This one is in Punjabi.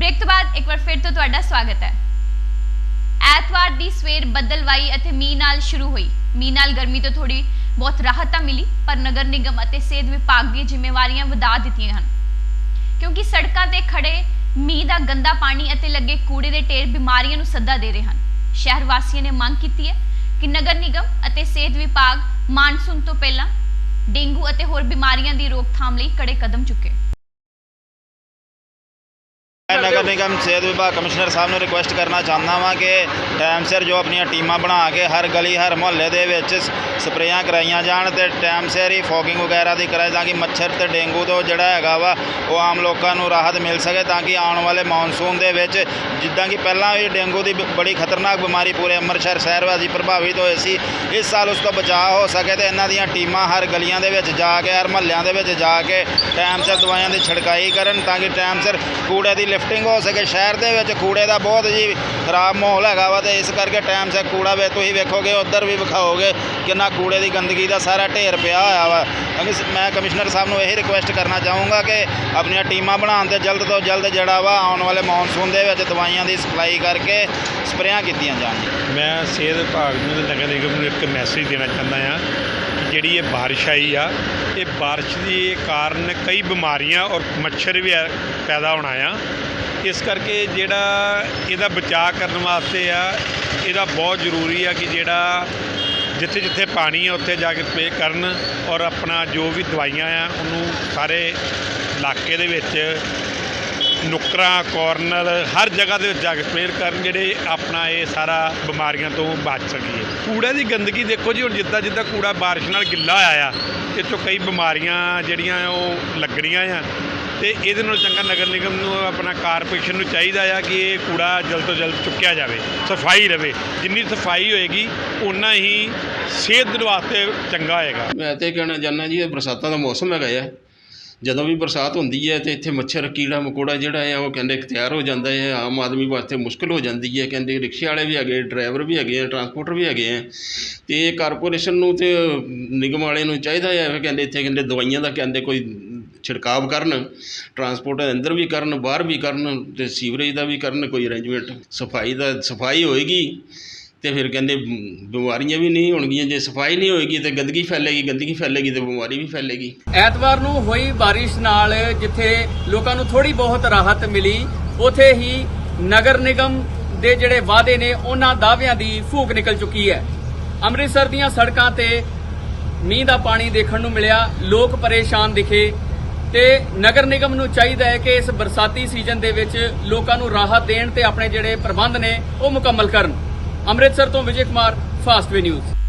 ਬ੍ਰੇਕ ਤੋਂ ਬਾਅਦ ਇੱਕ ਵਾਰ ਫਿਰ ਤੋਂ ਤੁਹਾਡਾ ਸਵਾਗਤ ਹੈ। ਐਤਵਾਰ ਦੀ ਸਵੇਰ ਬੱਦਲਵਾਈ ਅਤੇ ਮੀਂਹ ਨਾਲ ਸ਼ੁਰੂ ਹੋਈ। ਮੀਂਹ ਨਾਲ ਗਰਮੀ ਤੋਂ ਥੋੜੀ ਬਹੁਤ ਰਾਹਤ ਤਾਂ ਮਿਲੀ, ਪਰ ਨਗਰ ਨਿਗਮ ਅਤੇ ਸਿਹਤ ਵਿਭਾਗ ਦੀਆਂ ਜ਼ਿੰਮੇਵਾਰੀਆਂ ਵਧਾ ਦਿੱਤੀਆਂ ਹਨ। ਕਿਉਂਕਿ ਸੜਕਾਂ ਤੇ ਖੜੇ ਮੀਂਹ ਦਾ ਗੰਦਾ ਪਾਣੀ ਅਤੇ ਲੱਗੇ ਕੂੜੇ ਦੇ ਢੇਰ ਬਿਮਾਰੀਆਂ ਨੂੰ ਸੱਦਾ ਦੇ ਰਹੇ ਹਨ। ਸ਼ਹਿਰ ਵਾਸੀਆਂ ਨੇ ਮੰਗ ਕੀਤੀ ਹੈ ਕਿ ਨਗਰ ਨਿਗਮ ਅਤੇ ਸਿਹਤ ਵਿਭਾਗ ਮਾਨਸੂਨ ਤੋਂ ਪਹਿਲਾਂ ਡੇਂਗੂ ਅਤੇ ਹੋਰ ਬਿਮਾਰੀਆਂ ਦੀ ਰੋਕਥਾਮ ਲਈ ਕੜੇ ਕਦਮ ਚੁੱਕੇ। ਨਗਰ ਨਿਗਮ ਸਿਹਤ ਵਿਭਾਗ ਕਮਿਸ਼ਨਰ ਸਾਹਿਬ ਨੂੰ ਰਿਕੁਐਸਟ ਕਰਨਾ ਚਾਹੁੰਦਾ ਵਾਂ ਕਿ ਟਾਈਮ ਸਿਰ ਜੋ ਆਪਣੀਆਂ ਟੀਮਾਂ ਬਣਾ ਕੇ ਹਰ ਗਲੀ, ਹਰ ਮੁਹੱਲੇ ਦੇ ਵਿੱਚ ਸਪਰੇਆਂ ਕਰਾਈਆਂ ਜਾਣ ਤੇ ਟਾਈਮ ਸਿਰ ਹੀ ਫੋਗਿੰਗ ਵਗੈਰਾ ਦੀ ਕਰਾਈ ਤਾਂ ਕਿ ਮੱਛਰ ਤੇ ਡੇਂਗੂ ਤੋਂ ਜਿਹੜਾ ਹੈਗਾ ਵਾ, ਉਹ ਆਮ ਲੋਕਾਂ ਨੂੰ ਰਾਹਤ ਮਿਲ ਸਕੇ ਤਾਂ ਕਿ ਆਉਣ ਵਾਲੇ ਮੌਨਸੂਨ ਦੇ ਵਿੱਚ ਜਿੱਦਾਂ ਕਿ ਪਹਿਲਾਂ ਵੀ ਡੇਂਗੂ ਦੀ ਬੜੀ ਖਤਰਨਾਕ ਬਿਮਾਰੀ ਪੂਰੇ ਅੰਮ੍ਰਿਤਸਰ ਸ਼ਹਿਰ ਵਾਸੀ ਪ੍ਰਭਾਵਿਤ ਹੋਏ ਸੀ, ਇਸ ਸਾਲ ਉਸ ਤੋਂ ਬਚਾਅ ਹੋ ਸਕੇ ਤੇ ਇਹਨਾਂ ਦੀਆਂ ਟੀਮਾਂ ਹਰ ਗਲੀਆਂ ਦੇ ਵਿੱਚ ਜਾ ਕੇ, ਹਰ ਮੁਹੱਲਿਆਂ ਦੇ ਵਿੱਚ ਜਾ ਕੇ ਟਾਈਮ ਸਿਰ ਦਵਾਈਆਂ ਦੀ ਛਿੜਕਾਈ ਕਰਨ ਤਾਂ ਕਿ ਟਾਈਮ ਸਿਰ ਕੂੜੇ ਦੀ ਲਿਫਟਿੰਗ ਹੋ ਸਕੇ। ਸ਼ਹਿਰ ਦੇ ਵਿੱਚ ਕੂੜੇ ਦਾ ਬਹੁਤ ਜੀ ਖਰਾਬ ਮਾਹੌਲ ਹੈਗਾ ਵਾ ਤੇ ਇਸ ਕਰਕੇ ਟਾਈਮ ਸਿਰ ਕੂੜਾ ਵੇ ਤੁਸੀਂ ਵੇਖੋਗੇ, ਉੱਧਰ ਵੀ ਵਿਖਾਓਗੇ ਕਿੰਨਾ ਕੂੜੇ ਦੀ ਗੰਦਗੀ ਦਾ ਸਾਰਾ ਢੇਰ ਪਿਆ ਹੋਇਆ ਵਾ। ਕਿਉਂਕਿ ਮੈਂ ਕਮਿਸ਼ਨਰ ਸਾਹਿਬ ਨੂੰ ਇਹੀ ਰਿਕੁਐਸਟ ਕਰਨਾ ਚਾਹੂੰਗਾ ਕਿ ਆਪਣੀਆਂ ਟੀਮਾਂ ਬਣਾਉਣ ਤੇ ਜਲਦ ਤੋਂ ਜਲਦ ਜਿਹੜਾ ਵਾ ਆਉਣ ਵਾਲੇ ਮੌਨਸੂਨ ਦੇ ਵਿੱਚ ਦਵਾਈਆਂ ਦੀ ਸਪਲਾਈ ਕਰਕੇ ਸਪਰੇਆਂ ਕੀਤੀਆਂ ਜਾਣ। ਮੈਂ ਸਿਹਤ ਵਿਭਾਗ ਨੂੰ ਤੇ ਨਗਰ ਨਿਗਮ ਨੂੰ ਇੱਕ ਮੈਸੇਜ ਦੇਣਾ ਚਾਹੁੰਦਾ ਆ ਕਿ ਜਿਹੜੀ ਇਹ ਬਾਰਿਸ਼ ਆਈ ਆ, ਇਹ ਬਾਰਿਸ਼ ਦੇ ਕਾਰਨ ਕਈ ਬਿਮਾਰੀਆਂ ਔਰ ਮੱਛਰ ਵੀ ਪੈਦਾ ਹੋਣਾ ਆ। ਇਸ ਕਰਕੇ ਜਿਹੜਾ ਇਹਦਾ ਬਚਾਅ ਕਰਨ ਵਾਸਤੇ ਆ, ਇਹਦਾ ਬਹੁਤ ਜ਼ਰੂਰੀ ਆ ਕਿ ਜਿਹੜਾ ਜਿੱਥੇ ਜਿੱਥੇ ਪਾਣੀ ਆ, ਉੱਥੇ ਜਾ ਕੇ ਸਪਰੇ ਕਰਨ ਔਰ ਆਪਣਾ ਜੋ ਵੀ ਦਵਾਈਆਂ ਆ, ਉਹਨੂੰ ਸਾਰੇ ਇਲਾਕੇ ਦੇ ਵਿੱਚ ਨੁਕਰਾਂ ਕੋਰਨਰ ਹਰ ਜਗ੍ਹਾ ਦੇ ਵਿੱਚ ਜਾ ਕੇ ਸਪਰੇਅ ਕਰਨ ਜਿਹੜੇ ਆਪਣਾ ਇਹ ਸਾਰਾ ਬਿਮਾਰੀਆਂ ਤੋਂ ਬਚ ਸਕੀਏ। ਕੂੜੇ ਦੀ ਗੰਦਗੀ ਦੇਖੋ ਜੀ, ਹੁਣ ਜਿੱਦਾਂ ਜਿੱਦਾਂ ਕੂੜਾ ਬਾਰਿਸ਼ ਨਾਲ ਗਿੱਲਾ ਹੋਇਆ ਇਹ 'ਚੋਂ ਕਈ ਬਿਮਾਰੀਆਂ ਜਿਹੜੀਆਂ ਉਹ ਲੱਗਣੀਆਂ ਆ। ਤੇ ਇਹਦੇ ਨਾਲ ਚੰਗਾ ਨਗਰ ਨਿਗਮ ਨੂੰ ਆਪਣਾ ਕਾਰਪੋਰੇਸ਼ਨ ਨੂੰ ਚਾਹੀਦਾ ਆ ਕਿ ਇਹ ਕੂੜਾ ਜਲਦ ਤੋਂ ਜਲਦ ਚੁੱਕਿਆ ਜਾਵੇ, ਸਫ਼ਾਈ ਰਵੇ। ਜਿੰਨੀ ਸਫ਼ਾਈ ਹੋਏਗੀ ਉਨਾ ਹੀ ਸਿਹਤ ਦੇ ਵਾਸਤੇ ਚੰਗਾ ਹੋਏਗਾ ਮੈਂ ਤੇ ਕਹਿਣਾ ਚਾਹੁੰਦਾ ਜੀ, ਇਹ ਬਰਸਾਤਾਂ ਦਾ ਮੌਸਮ ਹੈਗਾ ਆ। ਜਦੋਂ ਵੀ ਬਰਸਾਤ ਹੁੰਦੀ ਹੈ ਤਾਂ ਇੱਥੇ ਮੱਛਰ, ਕੀੜਾ, ਮਕੋੜਾ ਜਿਹੜਾ ਹੈ, ਉਹ ਕਹਿੰਦੇ ਤਿਆਰ ਹੋ ਜਾਂਦਾ ਹੈ, ਆਮ ਆਦਮੀ ਵਾਸਤੇ ਮੁਸ਼ਕਿਲ ਹੋ ਜਾਂਦੀ ਹੈ। ਕਹਿੰਦੇ ਰਿਕਸ਼ੇ ਵਾਲੇ ਵੀ ਹੈਗੇ, ਡਰਾਈਵਰ ਵੀ ਹੈਗੇ ਆ, ਟਰਾਂਸਪੋਰਟਰ ਵੀ ਹੈਗੇ ਆ। ਅਤੇ ਕਾਰਪੋਰੇਸ਼ਨ ਨੂੰ ਅਤੇ ਨਿਗਮ ਵਾਲੇ ਨੂੰ ਚਾਹੀਦਾ ਹੈ ਵੀ ਕਹਿੰਦੇ ਇੱਥੇ ਕਹਿੰਦੇ ਦਵਾਈਆਂ ਦਾ ਕਹਿੰਦੇ ਕੋਈ ਛਿੜਕਾਵ ਕਰਨ, ਟਰਾਂਸਪੋਰਟ ਦੇ ਅੰਦਰ ਵੀ ਕਰਨ, ਬਾਹਰ ਵੀ ਕਰਨ ਅਤੇ ਸੀਵਰੇਜ ਦਾ ਵੀ ਕਰਨ, ਕੋਈ ਅਰੇਂਜਮੈਂਟ ਸਫ਼ਾਈ ਦਾ, ਸਫ਼ਾਈ ਹੋਏਗੀ। ਅਤੇ ਫਿਰ ਕਹਿੰਦੇ ਬਿਮਾਰੀਆਂ ਵੀ ਨਹੀਂ ਹੋਣਗੀਆਂ, ਜੇ ਸਫ਼ਾਈ ਨਹੀਂ ਹੋਏਗੀ ਤਾਂ ਗੰਦਗੀ ਫੈਲੇਗੀ ਗੰਦਗੀ ਫੈਲੇਗੀ ਤਾਂ ਬਿਮਾਰੀ ਵੀ ਫੈਲੇਗੀ। ਐਤਵਾਰ ਨੂੰ ਹੋਈ ਬਾਰਿਸ਼ ਨਾਲ ਜਿੱਥੇ ਲੋਕਾਂ ਨੂੰ ਥੋੜੀ ਬਹੁਤ ਰਾਹਤ ਮਿਲੀ, ਉਥੇ ਹੀ ਨਗਰ ਨਿਗਮ ਦੇ ਜਿਹੜੇ ਵਾਅਦੇ ਨੇ, ਉਹਨਾਂ ਦਾਅਵਿਆਂ ਦੀ ਫੂਕ ਨਿਕਲ ਚੁੱਕੀ ਹੈ। ਅੰਮ੍ਰਿਤਸਰ ਦੀਆਂ ਸੜਕਾਂ ਤੇ ਮੀਂਹ ਦਾ ਪਾਣੀ ਦੇਖਣ ਨੂੰ ਮਿਲਿਆ, ਲੋਕ ਪਰੇਸ਼ਾਨ ਦਿਖੇ ਤੇ ਨਗਰ ਨਿਗਮ ਨੂੰ ਚਾਹੀਦਾ ਹੈ ਕਿ ਇਸ ਬਰਸਾਤੀ ਸੀਜ਼ਨ ਦੇ ਵਿੱਚ ਲੋਕਾਂ ਨੂੰ ਰਾਹਤ ਦੇਣ ਤੇ ਆਪਣੇ ਜਿਹੜੇ ਪ੍ਰਬੰਧ ਨੇ, ਉਹ ਮੁਕੰਮਲ ਕਰਨ। ਅੰਮ੍ਰਿਤਸਰ ਤੋਂ ਵਿਜੇ ਕੁਮਾਰ ਫਾਸਟਵੇ ਨਿਊਜ਼